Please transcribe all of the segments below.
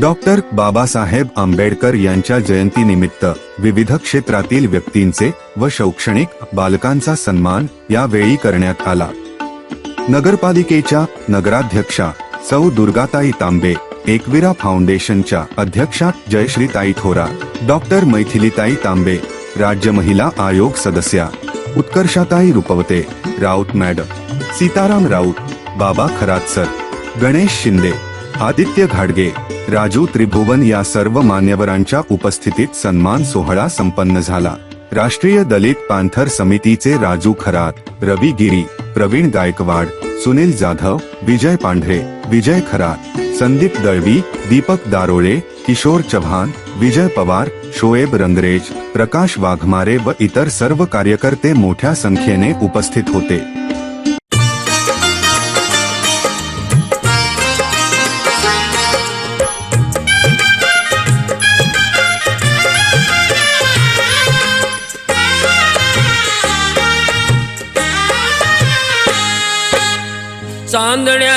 Doctor Babasaheb Ambedkar यांच्या जयंतीनिमित्त विविध क्षेत्रातील व्यक्तींचे व शैक्षणिक बालकांचा सन्मान यावेळी करण्यात आला. नगरपालिकेच्या नगराध्यक्षा सौ दुर्गाताई तांबे एकविरा फाउंडेशनच्या अध्यक्षा जयश्रीताई थोरा डॉक्टर मैथिलीताई तांबे राज्य महिला आयोग सदस्या उत्कर्षाताई रुपवते राऊत मॅडम सीताराम राऊत बाबा खरातसर गणेश शिंदे आदित्य घाडगे राजू त्रिभुवन या सर्व मान्यवरांच्या उपस्थितीत सन्मान सोहळा संपन्न झाला. राष्ट्रीय दलित पांथर समितीचे राजू खरात रवी गिरी प्रवीण गायकवाड सुनील जाधव विजय पांढरे विजय खरात संदीप दळवी दीपक दारोळे किशोर चव्हाण विजय पवार शोएब रंगरेज प्रकाश वाघमारे व इतर सर्व कार्यकर्ते मोठ्या संख्येने उपस्थित होते.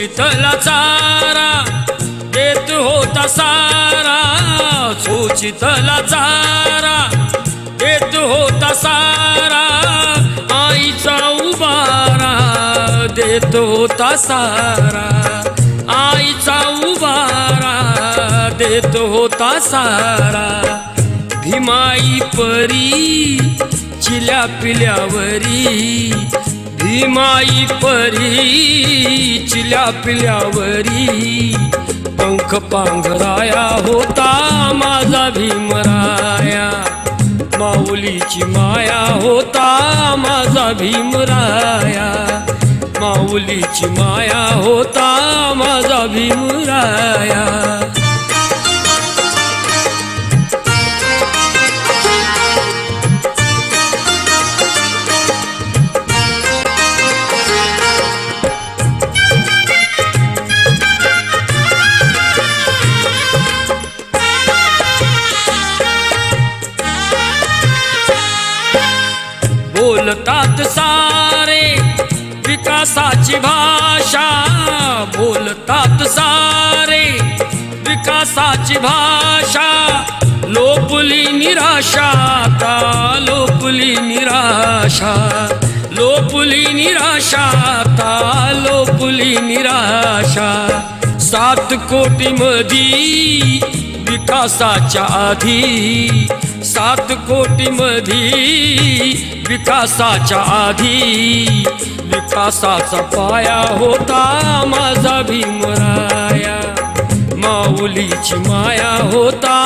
सोचितला चारा देत होता सारा. सोचितला चारा देत होता सारा. आईचा उबारा देत होता सारा. आईचा उबारा देत होता सारा. भीमाई परी चिल्या पिल्यावरी भीमाई परी चिल्या पिल्यावरी पंख पांघराया होता माझा भीमराया. माऊलीची माया होता माझा भीमराया. माऊलीची माया होता माझा भीमराया. विकासाची भाषा बोलतात सारे. विकासाची भाषा लोपली निराशा आता लोपली निराशा. लोपली निराशा आता लोपली निराशा. सात कोटी मधी विकासाच्या आधी. सात कोटी मधी विकासाच्या आधी. विकासाचा पाया होता माझा भीमराया माऊलीची माया होता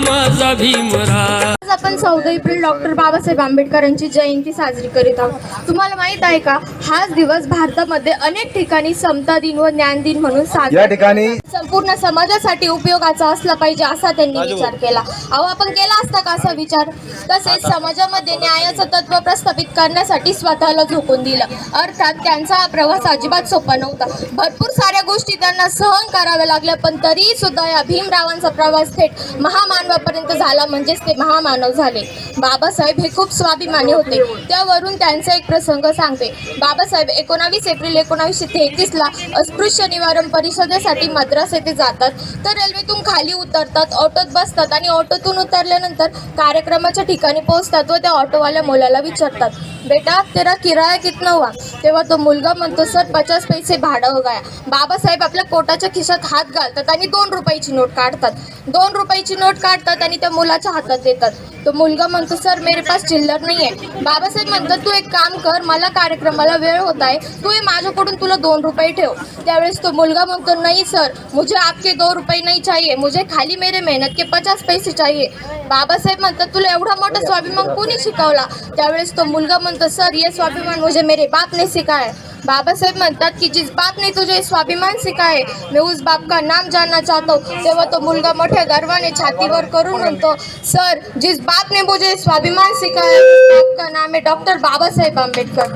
माझा भीमराया आपण चौदा एप्रिल डॉक्टर बाबासाहेब आंबेडकरांची जयंती साजरी करीत आहोत. तुम्हाला माहीत आहे का? हाच दिवस भारतामध्ये अनेक ठिकाणी समता दिन व ज्ञान दिन म्हणून या साजरा ठिकाणी संपूर्ण समाजासाठी उपयोगाचा असला पाहिजे असा त्यांनी विचार केला. अहो आपण केला असता का असा विचार? तसेच समाजामध्ये न्यायाचं तत्व प्रस्थापित करण्यासाठी स्वतःला झोकून दिलं. अर्थात त्यांचा हा प्रवास अजिबात सोपा नव्हता. भरपूर साऱ्या गोष्टी त्यांना सहन कराव्या लागल्या पण तरीही सुद्धा या भीमरावांचा प्रवास थेट महामानवापर्यंत झाला म्हणजेच ते महामानव झाले. बाबासाहेब हे खूप स्वाभिमानी होते. त्यावरून त्यांचा एक प्रसंग सांगते. बाबासाहेब एकोणावीस एप्रिल एकोणावीसशे तेहतीसला अस्पृश्य निवारण परिषदेसाठी मद्रास येथे जातात. तर रेल्वेतून खाली उतरतात ऑटोत बसतात आणि ऑटोतून उतरल्यानंतर कार्यक्रमाच्या ठिकाणी पोहोचतात व त्या ऑटोवाल्या मुलाला विचारतात. बेटा तेरा किराया कितना हुआ? तेव्हा तो मुलगा म्हणतो सर पचास पैसे भाडं हो गया. बाबासाहेब आपल्या पोटाच्या खिशात हात घालतात आणि दोन रुपयाची नोट काढतात. दोन रुपयाची नोट काढतात आणि त्या मुलाच्या हातात देतात. तो मुलगा म्हणतो सर मेरे पास चिल्लर नाही आहे बाबासाहेब म्हणतात तू एक काम कर मला कार्यक्रमाला वेळ होत आहे. तू हे माझ्याकडून तुला दोन रुपये ठेव. त्यावेळेस तो मुलगा म्हणतो नाही सर मुझे आपके दो रुपये नहीं चाहिए. मुझे खाली मेरे मेहनत के पचास पैसे चाहिए. बाबासाहेब म्हणतात तुला एवढा मोठा स्वाभिमान कोणी शिकवला? त्यावेळेस तो मुलगा म्हणतो सर ये स्वाभिमान मुझे मेरे बाप ने सिखाया बाबासाहेब म्हणतात की जिस बाप ने तुझे स्वाभिमान सिखाए मी उस बाप का नाम जानना चाहतो तेव्हा तो मुलगा मोठ्या गर्वाने छातीवर करून म्हणतो सर जिस बाप ने मुझे स्वाभिमान सिखाया बाप का नाम आहे डॉक्टर बाबासाहेब आंबेडकर.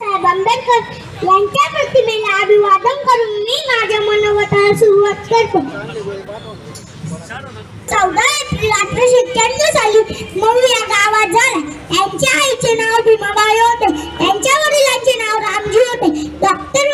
साहेब आंबेडकर यांच्या प्रतिमेला अभिवादन करून मी माझ्या मनोगताला सुरुवात करतो. चौदा एप्रिल अठराशे एक्क्याण्णव साली मऊ या गावात झाला. यांच्या आईचे नाव भीमाबाई होते. यांच्या वडिलांचे नाव रामजी होते. डॉक्टर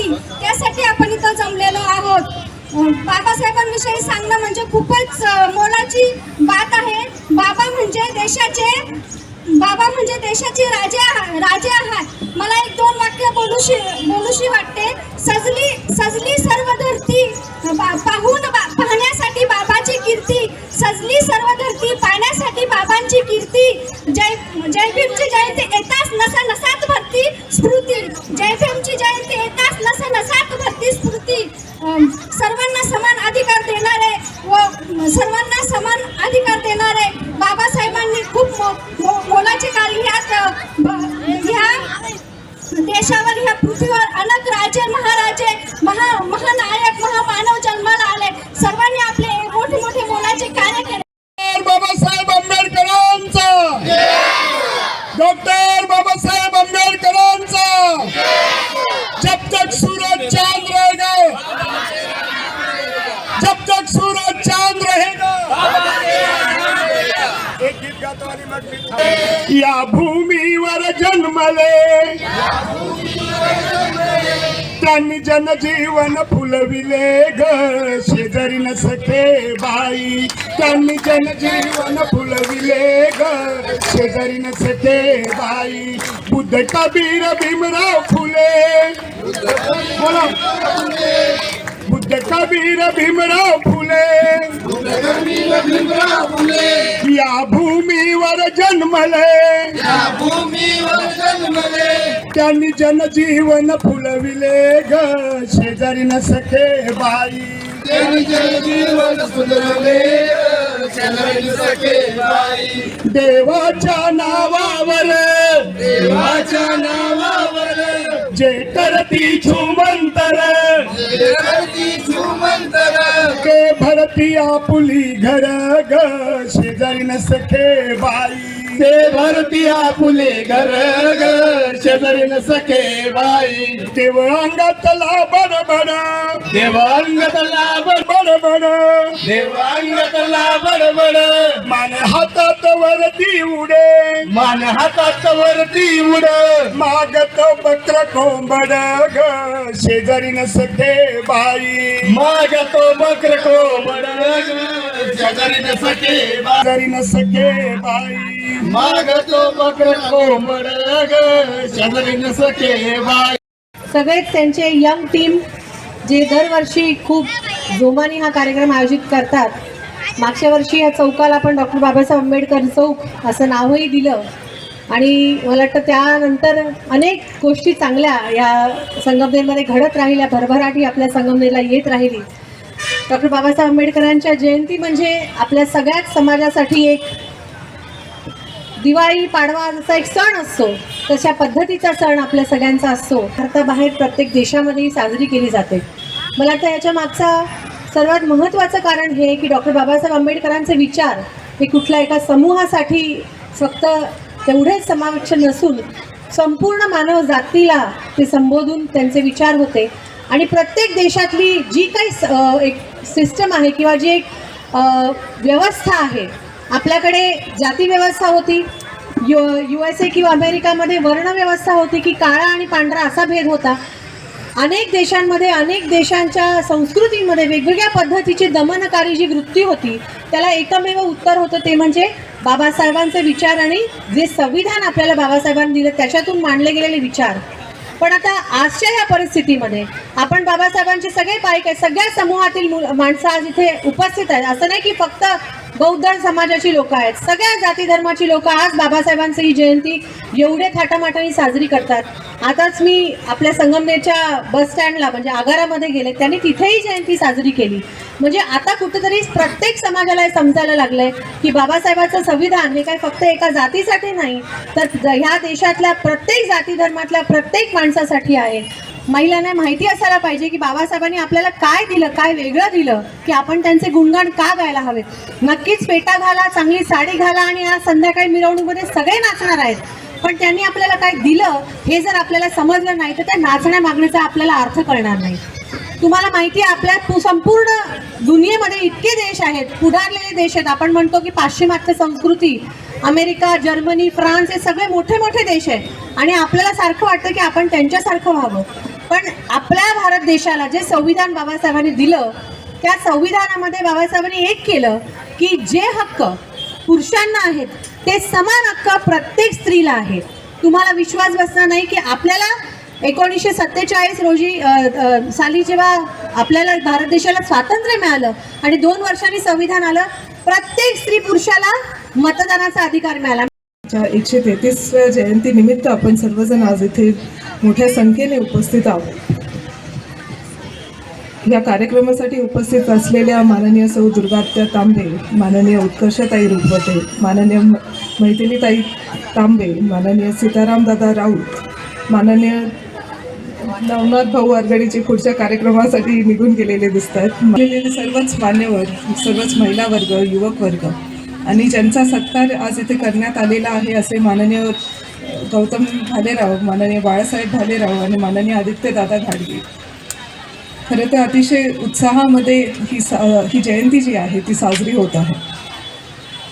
आज त्यासाठी आपण इथं जमलेलो आहोत. बाबासाहेबांविषयी सांगणं म्हणजे खूपच मोलाची बात आहे. बाबा म्हणजे देशाचे बाबा म्हणजे देशाचे राजे आहा- राजे आहात. मला एक दोन वाक्य बोलूशी बोलूशी वाटते. सजली सजली सर्व धरती पाहून बा- पाहण्यासाठी बाबाची कीर्ती. सजली सर्व धरती पाहण्यासाठी बाबांची कीर्ती. जय जय भीमची जयंती येताच नसा नसा स्मृती. जयफेमची जय भीमची जयंती येताच नसा नसात भरती स्मृती. सर्वांना समान अधिकार देणारे व सर्वांना समान अधिकार देणारे बाबासाहेबांनी खूप मो- मोलाचे कार्य ह्या देशावर ह्या पृथ्वीवर अनेक राजे महाराजे महा महानायक महामानव जन्माला आले. सर्वांनी आपले मोठे मोठे मोलाचे कार्य केले बाबासाहेब आंबेडकरांचा डॉक्टर बाबासाहेब आंबेडकरांचा जब तक सूरज चांद रहेगा जब तक सूरज चांद रहेगा एक गीत गातो आणि मग मी थांबतो. या भूमीवर जन्मले. त्यांनी जनजीवन फुलविले ग. शेजारी न सखे बाई. त्यांनी जनजीवन फुलविले ग. शेजारी न सखे बाई. बुद्ध कबीर भीमराव फुले. बोला. कबीर भीमराव फुले. या भूमीवर जन्मले. त्यांनी जनजीवन फुलविले ग. शेजारी न सखे बाई. देवाच्या नावावर. देवाच्या नावावर. जे करती झुमंतर. के भरती आपुली घर ग. शेजारी बाई. ते भरती आपुले घर ग शेजारी न सखे बाई. देव अंगातला बडबड देव अंगातला बडबड देव अंगातला बडबड मान. हातात वरती उडे. मान हातात वरती उड. मागत बकर कोंबड ग शेजारी न सखे बाई. मागतो बकर कोंबड ग शेजारी न बाई. कोंबड सखे बाई. सगळेच त्यांचे यंग टीम जे दरवर्षी खूप जोमाने हा कार्यक्रम आयोजित करतात. मागच्या वर्षी या चौकाला आपण डॉक्टर बाबासाहेब आंबेडकर चौक असं नावही दिलं. आणि मला वाटतं त्यानंतर अनेक गोष्टी चांगल्या या संगमनेरमध्ये घडत राहिल्या भरभराटी आपल्या संगमनेरला येत राहिली. डॉक्टर बाबासाहेब आंबेडकरांच्या जयंती म्हणजे आपल्या सगळ्याच समाजासाठी एक दिवाळी पाडवा जसा एक सण असतो तशा पद्धतीचा सण आपल्या सगळ्यांचा असतो. भारताबाहेर प्रत्येक देशामध्येही साजरी केली जाते. मला वाटतं याच्या मागचा सर्वात महत्त्वाचं कारण हे की डॉक्टर बाबासाहेब आंबेडकरांचे विचार हे कुठल्या एका समूहासाठी फक्त तेवढेच समावेश नसून संपूर्ण मानव जातीला ते संबोधून त्यांचे विचार होते. आणि प्रत्येक देशातली जी काही स- एक सिस्टम आहे किंवा जी एक व्यवस्था आहे आपल्याकडे जाती व्यवस्था होती यु यू एस ए किंवा अमेरिकामध्ये वर्णव्यवस्था होती की काळा आणि पांढरा असा भेद होता. अनेक देशांमध्ये अनेक देशांच्या संस्कृतीमध्ये वेगवेगळ्या पद्धतीची दमनकारी जी वृत्ती होती त्याला एकमेव उत्तर होतं ते म्हणजे बाबासाहेबांचे विचार आणि जे संविधान आपल्याला बाबासाहेबांनी दिलं त्याच्यातून मांडले गेलेले विचार. पण आता आजच्या या परिस्थितीमध्ये आपण बाबासाहेबांचे सगळे पाईक आहे सगळ्या समूहातील माणसं आज इथे उपस्थित आहेत. असं नाही की फक्त बौद्ध समाजाची लोक आहेत. सगळ्या जाती धर्माची लोक आज बाबासाहेबांची ही जयंती एवढे थाटामाटाने साजरी करतात. आताच मी आपल्या संगमनेरच्या बस स्टँडला म्हणजे आगारामध्ये गेले त्यांनी तिथेही जयंती साजरी केली. म्हणजे आता कुठेतरी प्रत्येक समाजाला समजायला लागलंय की बाबासाहेबांचं संविधान हे काय फक्त एका जातीसाठी नाही तर ज- ह्या देशातल्या प्रत्येक जाती धर्मातल्या प्रत्येक माणसासाठी आहे. महिलांना माहिती असायला पाहिजे की बाबासाहेबांनी आपल्याला काय दिलं काय वेगळं दिलं की आपण त्यांचे गुणगान का गायला हवेत? नक्कीच पेटा घाला चांगली साडी घाला आणि आज संध्याकाळी मिरवणूकमध्ये सगळे नाचणार आहेत. पण त्यांनी आपल्याला काय दिलं हे जर आपल्याला समजलं नाही तर त्या नाचण्या मागण्याचा आपल्याला अर्थ कळणार नाही. तुम्हाला माहिती आहे आपल्या संपूर्ण दुनियेमध्ये इतके देश आहेत पुढारलेले देश आहेत. आपण म्हणतो की पाश्चिमात्य संस्कृती अमेरिका जर्मनी फ्रान्स हे सगळे मोठे मोठे देश आहेत. आणि आपल्याला सारखं वाटतं की आपण त्यांच्यासारखं व्हावं. पण आपल्या भारत देशाला जे संविधान बाबासाहेबांनी दिलं त्या संविधानामध्ये बाबासाहेबांनी एक केलं की जे हक्क पुरुषांना आहेत ते समान हक्क प्रत्येक स्त्रीला आहेत. तुम्हाला विश्वास बसणार नाही की आपल्याला एकोणीसशे सत्तेचाळीस रोजी साली जेव्हा आपल्याला भारत देशाला स्वातंत्र्य मिळालं आणि दोन वर्षांनी संविधान आलं प्रत्येक स्त्री पुरुषाला मतदानाचा अधिकार मिळाला. च्या एकशे तेहतीस जयंतीनिमित्त आपण सर्वजण आज इथे मोठ्या संख्येने उपस्थित आहोत. या कार्यक्रमासाठी उपस्थित असलेल्या माननीय सौ दुर्गात्या तांबे माननीय उत्कर्षताई रुपवते माननीय मैथिलीताई तांबे माननीय सीतारामदादा राऊत माननीय नवनाथ भाऊ आघाडीचे पुढच्या कार्यक्रमासाठी निघून गेलेले दिसतात. गेलेले सर्वच मान्यवर सर्वच महिला वर्ग युवक वर्ग आणि ज्यांचा सत्कार आज इथे करण्यात आलेला आहे असे माननीय गौतम भालेराव माननीय बाळासाहेब भालेराव आणि माननीय आदित्यदादा घाडगे. खरं तर अतिशय उत्साहामध्ये ही सा ही जयंती जी आहे ती साजरी होत आहे.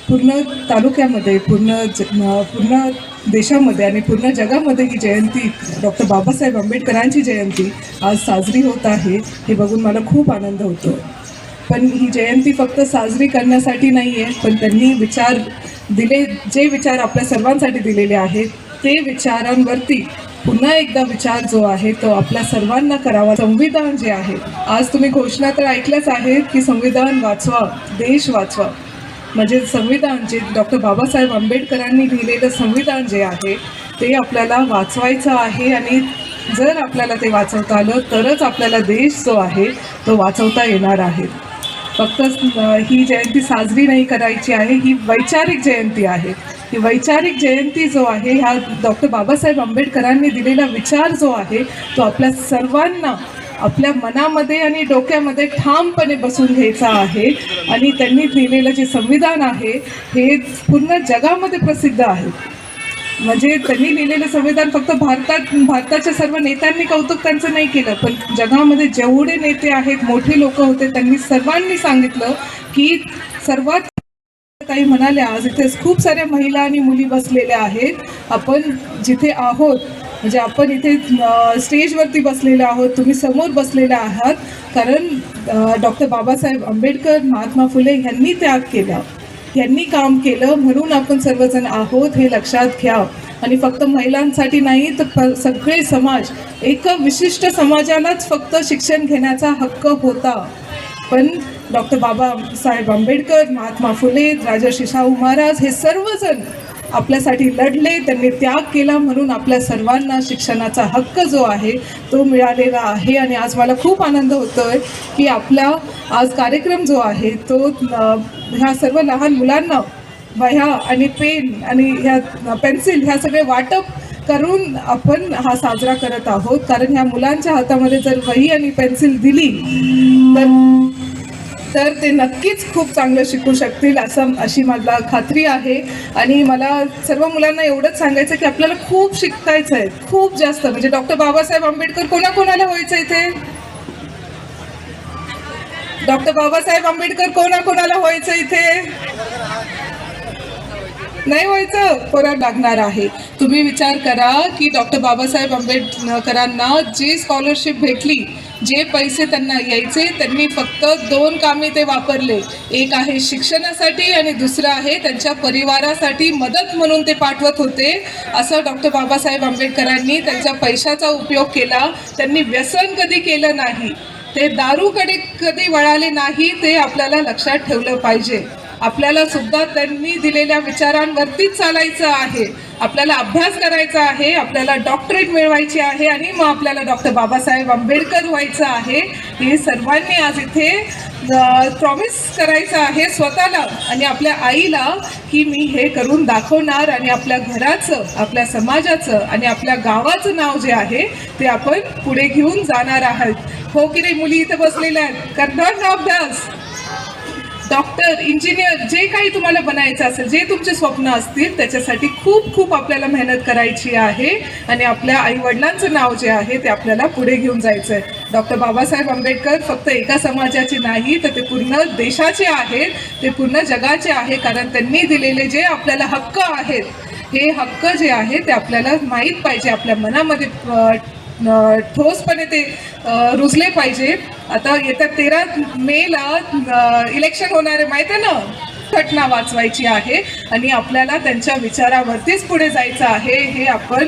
पूर्ण तालुक्यामध्ये पूर्ण ज पूर्ण देशामध्ये आणि पूर्ण जगामध्ये ही जयंती डॉक्टर बाबासाहेब आंबेडकरांची जयंती आज साजरी होत आहे हे बघून मला खूप आनंद होतो. पण ही जयंती फक्त साजरी करण्यासाठी नाही आहे पण त्यांनी विचार दिले जे विचार आपल्या सर्वांसाठी दिलेले आहेत ते विचारांवरती पुन्हा एकदा विचार जो आहे तो आपल्या सर्वांना करावा. संविधान जे आहे आज तुम्ही घोषणा तर ऐकल्याच आहेत की संविधान वाचवा देश वाचवा. म्हणजे संविधान जे डॉक्टर बाबासाहेब आंबेडकरांनी लिहिलेलं संविधान जे आहे ते आपल्याला वाचवायचं आहे आणि जर आपल्याला ते वाचवता आलं तरच आपल्याला देश जो आहे तो वाचवता येणार आहे. फक्त ही जयंती साजरी नाही करायची आहे ही वैचारिक जयंती आहे. ही वैचारिक जयंती जो आहे ह्या डॉक्टर बाबासाहेब आंबेडकरांनी दिलेला विचार जो आहे तो आपल्या सर्वांना आपल्या मनामध्ये आणि डोक्यामध्ये ठामपणे बसून घ्यायचा आहे. आणि त्यांनी लिहिलेलं जे संविधान आहे हे पूर्ण जगामध्ये प्रसिद्ध आहे. म्हणजे त्यांनी लिहिलेलं संविधान फक्त भारतात भारताच्या सर्व नेत्यांनी कौतुक त्यांचं नाही केलं पण जगामध्ये जेवढे नेते आहेत मोठे लोक होते त्यांनी सर्वांनी सांगितलं की सर्वात काही म्हणाल्या आज इथे खूप साऱ्या महिला आणि मुली बसलेल्या आहेत. आपण जिथे आहोत म्हणजे आपण इथे स्टेजवरती बसलेले आहोत तुम्ही समोर बसलेला आहात. कारण डॉक्टर बाबासाहेब आंबेडकर महात्मा फुले यांनी त्याग केला. यांनी काम केलं म्हणून आपण सर्वजण आहोत हे लक्षात घ्या. आणि फक्त महिलांसाठी नाही तर प- सगळे समाज एक विशिष्ट समाजालाच फक्त शिक्षण घेण्याचा हक्क होता. पण डॉक्टर बाबासाहेब आंबेडकर महात्मा फुले राजर्षी शाहू महाराज हे सर्वजण आपल्यासाठी लढले त्यांनी त्याग केला म्हणून आपल्या सर्वांना शिक्षणाचा हक्क जो आहे तो मिळालेला आहे. आणि आज मला खूप आनंद होतोय की आपला आज कार्यक्रम जो आहे तो ह्या सर्व लहान मुलांना वह्या आणि पेन आणि ह्या पेन्सिल ह्या सगळे वाटप करून आपण हा साजरा करत आहोत. कारण ह्या मुलांच्या हातामध्ये जर वही आणि पेन्सिल दिली तर तर ते नक्कीच खूप चांगलं शिकू शकतील असं अशी मला खात्री आहे. आणि मला सर्व मुलांना एवढंच सांगायचं की आपल्याला खूप शिकतायचं आहे. खूप जास्त. म्हणजे डॉक्टर बाबासाहेब आंबेडकर कोणाकोणाला व्हायचं इथे? डॉक्टर बाबासाहेब आंबेडकर कोणाकोणाला व्हायचं इथे? नाही व्हायचं? परत लागणार आहे. तुम्ही विचार करा की डॉक्टर बाबासाहेब आंबेडकरांना जी स्कॉलरशिप भेटली जे पैसे त्यांना यायचे त्यांनी फक्त दोन कामे ते वापरले. एक आहे शिक्षणासाठी आणि दुसरं आहे त्यांच्या परिवारासाठी मदत म्हणून ते पाठवत होते. असं डॉक्टर बाबासाहेब आंबेडकरांनी त्यांच्या पैशाचा उपयोग केला. त्यांनी व्यसन कधी केलं नाही. ते दारूकडे कधी वळाले नाही ते आपल्याला लक्षात ठेवलं पाहिजे. आपल्याला सुद्धा त्यांनी दिलेल्या विचारांवरतीच चालायचं आहे. आपल्याला अभ्यास करायचा आहे आपल्याला डॉक्टरेट मिळवायची आहे आणि मग आपल्याला डॉक्टर बाबासाहेब आंबेडकर व्हायचं आहे. हे सर्वांनी आज इथे प्रॉमिस करायचं आहे स्वतःला आणि आपल्या आईला की मी हे करून दाखवणार आणि आपल्या घराचं आपल्या समाजाचं आणि आपल्या गावाचं नाव जे आहे ते आपण पुढे घेऊन जाणार आहात. हो की नाही? मुली इथे बसलेल्या आहेत. करणार ना अभ्यास? डॉक्टर इंजिनियर जे काही तुम्हाला बनायचं असेल जे तुमचे स्वप्न असतील त्याच्यासाठी खूप खूप आपल्याला मेहनत करायची आहे. आणि आपल्या आईवडिलांचं नाव जे आहे ते आपल्याला पुढे घेऊन जायचं आहे डॉक्टर बाबासाहेब आंबेडकर फक्त एका समाजाचे नाही तर ते पूर्ण देशाचे आहेत. ते पूर्ण जगाचे आहे कारण त्यांनी दिलेले जे आपल्याला हक्क आहेत हे हक्क जे आहे ते आपल्याला माहीत पाहिजे आपल्या मनामध्ये ठोसपणे ते रुजले पाहिजे. आता येत्या तेरा मेला इलेक्शन होणार आहे माहिती आहे ना? घटना वाचवायची आहे आणि आपल्याला त्यांच्या विचारावरतीच पुढे जायचं आहे हे आपण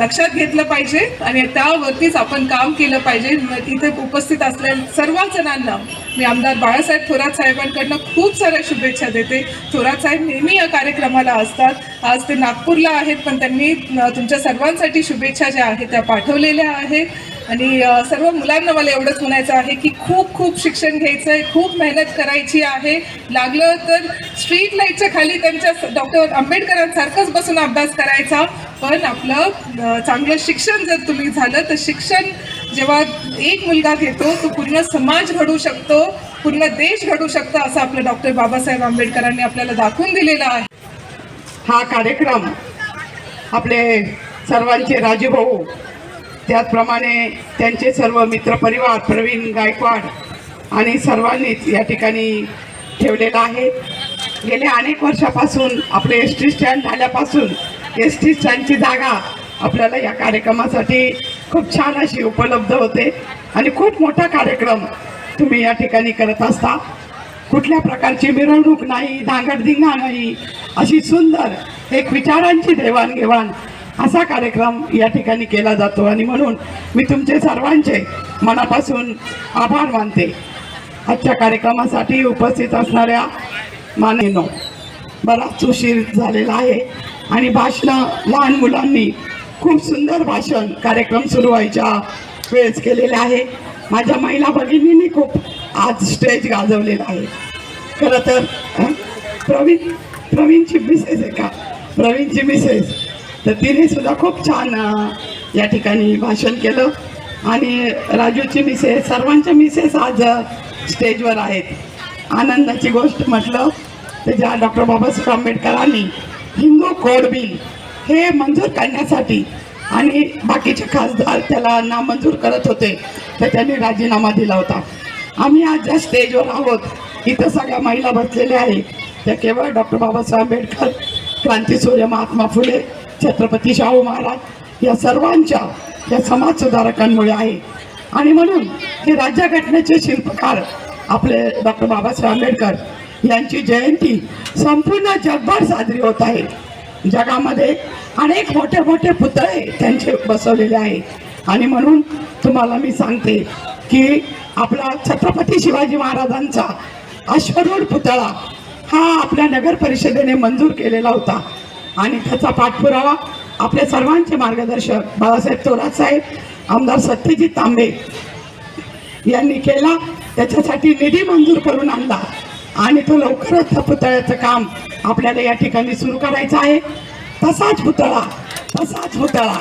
लक्षात घेतलं पाहिजे आणि त्यावरतीच आपण काम केलं पाहिजे. इथे उपस्थित असलेल्या सर्व जणांना मी आमदार बाळासाहेब थोरात साहेबांकडनं खूप साऱ्या शुभेच्छा देते. थोरात साहेब नेहमी या कार्यक्रमाला असतात. आज ते नागपूरला आहेत पण त्यांनी तुमच्या सर्वांसाठी शुभेच्छा ज्या आहेत त्या पाठवलेल्या आहेत. आणि सर्व मुलांना मला एवढंच म्हणायचं आहे की खूप खूप शिक्षण घ्यायचं आहे खूप मेहनत करायची आहे. लागलं तर स्ट्रीट लाईटच्या खाली त्यांच्या डॉक्टर आंबेडकरांसारखंच बसून अभ्यास करायचा. पण आपलं चांगलं शिक्षण जर तुम्ही झालं तर शिक्षण जेव्हा एक मुलगा घेतो तो पूर्ण समाज घडू शकतो पूर्ण देश घडू शकतो असं आपलं डॉक्टर बाबासाहेब आंबेडकरांनी आपल्याला दाखवून दिलेलं आहे. हा कार्यक्रम आपले सर्वांचे राजूभाऊ त्याचप्रमाणे त्यांचे सर्व मित्रपरिवार प्रवीण गायकवाड आणि सर्वांनीच या ठिकाणी ठेवलेला आहे. गेल्या अनेक वर्षापासून आपले एस टी स्टँड झाल्यापासून एस टी स्टँडची जागा आपल्याला या कार्यक्रमासाठी खूप छान अशी उपलब्ध होते आणि खूप मोठा कार्यक्रम तुम्ही या ठिकाणी करत असता. कुठल्या प्रकारची मिरवणूक नाही धांगडधिंगा नाही अशी सुंदर एक विचारांची देवाणघेवाण असा कार्यक्रम या ठिकाणी केला जातो आणि म्हणून मी तुमचे सर्वांचे मनापासून आभार मानते. आजच्या कार्यक्रमासाठी उपस्थित असणाऱ्या मानेनो बराच उशीर झालेला आहे आणि भाषणं लहान मुलांनी खूप सुंदर भाषण कार्यक्रम सुरू व्हायच्या वेळेस केलेले आहे. माझ्या महिला भगिनींनी खूप आज स्टेज गाजवलेला आहे. खरं तर प्रवीण प्रवीणची मिसेस आहे का? प्रवीणची मिसेस तर तिने सुद्धा खूप छान या ठिकाणी भाषण केलं. आणि राजूची मिसेस सर्वांच्या मिसेस आज स्टेजवर आहेत. आनंदाची गोष्ट म्हटलं तर ज्या डॉक्टर बाबासाहेब आंबेडकरांनी हिंदू कोड बिल हे मंजूर करण्यासाठी आणि बाकीचे खासदार त्याला नामंजूर करत होते तर त्यांनी राजीनामा दिला होता. आम्ही आज ज्या स्टेजवर आहोत इथं सगळ्या महिला बसलेल्या आहेत त्या केवळ डॉक्टर बाबासाहेब आंबेडकर क्रांतीसूर्य महात्मा फुले छत्रपती शाहू महाराज या सर्वांच्या या समाज सुधारकांमुळे आहे. आणि म्हणून हे राज्यघटनेचे शिल्पकार आपले डॉक्टर बाबासाहेब आंबेडकर यांची जयंती संपूर्ण जगभर साजरी होत आहे. जगामध्ये अनेक मोठे मोठे पुतळे त्यांचे बसवलेले आहे. आणि म्हणून तुम्हाला मी सांगते की आपला छत्रपती शिवाजी महाराजांचा अश्वरूढ पुतळा हा आपल्या नगर परिषदेने मंजूर केलेला होता. आणि त्याचा पाठपुरावा आपल्या सर्वांचे मार्गदर्शक बाळासाहेब थोरात साहेब आमदार सत्यजित तांबे यांनी केला. त्याच्यासाठी निधी मंजूर करून आणला. आणि तो लवकरच त्या पुतळ्याचं काम आपल्याला या ठिकाणी सुरू करायचं आहे. तसाच पुतळा तसाच पुतळा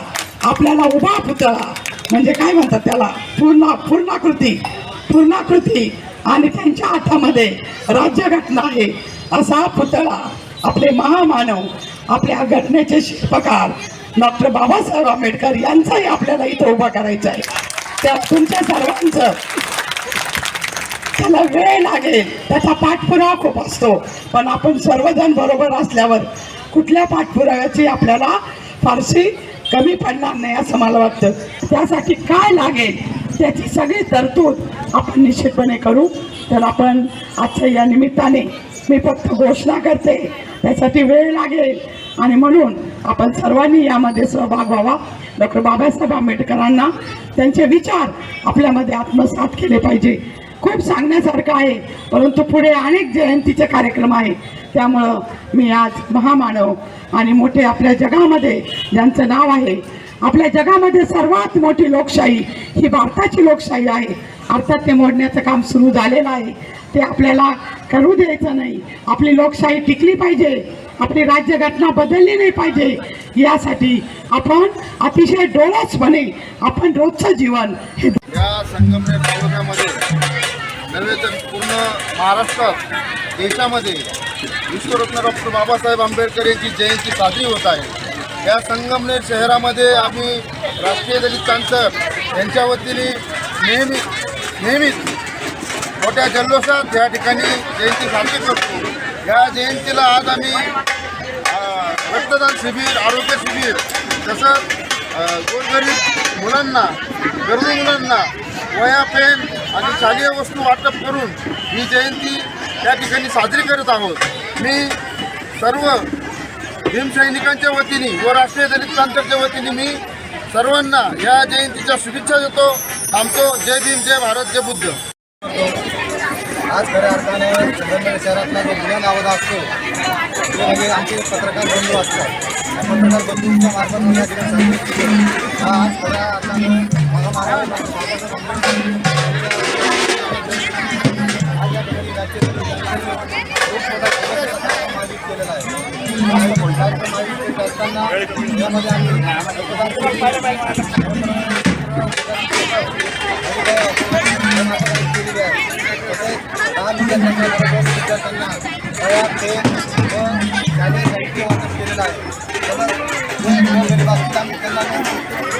आपल्याला उभा पुतळा म्हणजे काय म्हणतात त्याला? पूर्ण पूर्णाकृती पूर्णाकृती. आणि त्यांच्या हातामध्ये राज्यघटना आहे. असा पुतळा आपले महामानव आपल्या घटनेचे शिल्पकार डॉक्टर बाबासाहेब आंबेडकर यांचाही आपल्याला इथं उभा करायचा आहे. त्या तुमच्या सर्वांचं त्याला वेळ लागेल त्याचा पाठपुरावा खूप असतो. पण आपण सर्वजण बरोबर असल्यावर कुठल्या पाठपुराव्याची आपल्याला फारशी कमी पडणार नाही असं मला वाटतं. त्यासाठी काय लागेल त्याची सगळी तरतूद आपण निश्चितपणे करू. तर आपण आजच्या या निमित्ताने मी फक्त घोषणा करते. त्यासाठी वेळ लागेल. आणि म्हणून आपण सर्वांनी यामध्ये सहभाग व्हावा. डॉक्टर बाबासाहेब आंबेडकरांना त्यांचे विचार आपल्यामध्ये आत्मसात केले पाहिजे. खूप सांगण्यासारखं आहे परंतु पुढे अनेक जयंतीचे कार्यक्रम आहे त्यामुळं मी आज महामानव आणि मोठे आपल्या जगामध्ये ज्यांचं नाव आहे आपल्या जगामध्ये सर्वात मोठी लोकशाही ही भारताची लोकशाही आहे. अर्थात ते मोडण्याचं काम सुरू झालेलं आहे. ते आपल्याला करू द्यायचं नाही. आपली लोकशाही टिकली पाहिजे. आपली राज्यघटना बदलली नाही पाहिजे. यासाठी आपण अतिशय डोळसपणे आपण रोजचं जीवन हे या संगमनेर तालुक्यामध्ये नव्हे तर पूर्ण महाराष्ट्रात देशामध्ये विश्वरत्न डॉक्टर बाबासाहेब आंबेडकर यांची जयंती साजरी होत आहे. या संगमनेर शहरामध्ये आम्ही राष्ट्रीय दलित चांसर यांच्या वतीने नेहमी नेहमीच मोठ्या जल्लोषात या ठिकाणी जयंती साजरी करतो. या जयंतीला आज आम्ही रक्तदान शिबिर आरोग्य शिबिर तसंच गोरगरीब मुलांना गरजू मुलांना वया पेन आणि शालेय वस्तू वाटप करून ही जयंती त्या ठिकाणी साजरी करत आहोत. मी सर्व भीमसैनिकांच्या वतीने व राष्ट्रीय दलित प्रांताच्या वतीने मी सर्वांना या जयंतीच्या शुभेच्छा देतो. थांबतो जय भीम जय भारत जय बुद्ध. आज खऱ्या अर्थाने संगमनेर शहरातला जो जुना नावाचा असतो तो म्हणजे आमचे पत्रकार बंधू असतात. पत्रकार बंधूंच्या मार्फत मी या ठिकाणी संदेश दिलो. हा आज खऱ्या अर्थानं महामानव केलेला आहे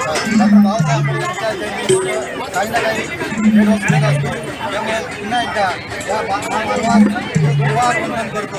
डॉक्टर बाबासाहेब आंबेडकर काही ना काही भेट होत असतो त्यामुळे पुन्हा एकदा या अभिनंदन करतो